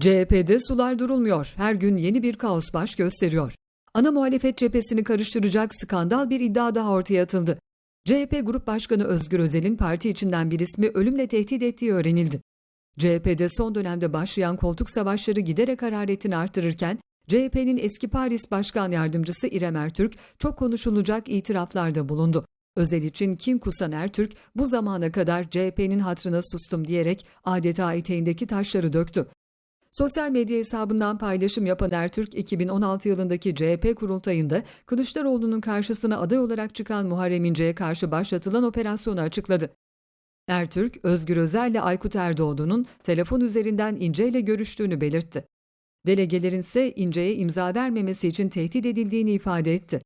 CHP'de sular durulmuyor. Her gün yeni bir kaos baş gösteriyor. Ana muhalefet cephesini karıştıracak skandal bir iddia daha ortaya atıldı. CHP Grup Başkanı Özgür Özel'in parti içinden bir ismi ölümle tehdit ettiği öğrenildi. CHP'de son dönemde başlayan koltuk savaşları giderek hararetini artırırken, CHP'nin eski Paris Başkan Yardımcısı İrem Ertürk çok konuşulacak itiraflarda bulundu. Özel için kin kusan Ertürk bu zamana kadar CHP'nin hatrına sustum diyerek adeta eteğindeki taşları döktü. Sosyal medya hesabından paylaşım yapan Ertürk, 2016 yılındaki CHP kurultayında Kılıçdaroğlu'nun karşısına aday olarak çıkan Muharrem İnce'ye karşı başlatılan operasyonu açıkladı. Ertürk, Özgür Özel ile Aykut Erdoğdu'nun telefon üzerinden İnce ile görüştüğünü belirtti. Delegelerin ise İnce'ye imza vermemesi için tehdit edildiğini ifade etti.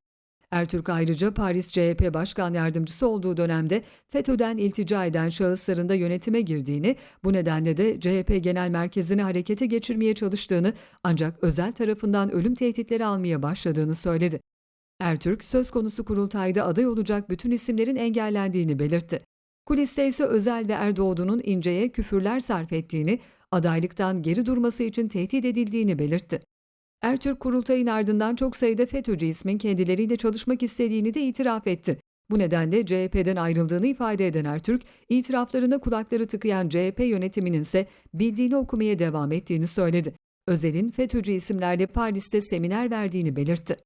Ertürk ayrıca Paris CHP Başkan Yardımcısı olduğu dönemde FETÖ'den iltica eden şahısların da yönetime girdiğini, bu nedenle de CHP Genel Merkezi'ni harekete geçirmeye çalıştığını ancak özel tarafından ölüm tehditleri almaya başladığını söyledi. Ertürk, söz konusu kurultayda aday olacak bütün isimlerin engellendiğini belirtti. Kuliste ise Özel ve Erdoğdu'nun İnce'ye küfürler sarf ettiğini, adaylıktan geri durması için tehdit edildiğini belirtti. Ertürk kurultayın ardından çok sayıda FETÖ'cü ismin kendileriyle çalışmak istediğini de itiraf etti. Bu nedenle CHP'den ayrıldığını ifade eden Ertürk, itiraflarına kulakları tıkayan CHP yönetiminin ise bildiğini okumaya devam ettiğini söyledi. Özel'in FETÖ'cü isimlerle Paris'te seminer verdiğini belirtti.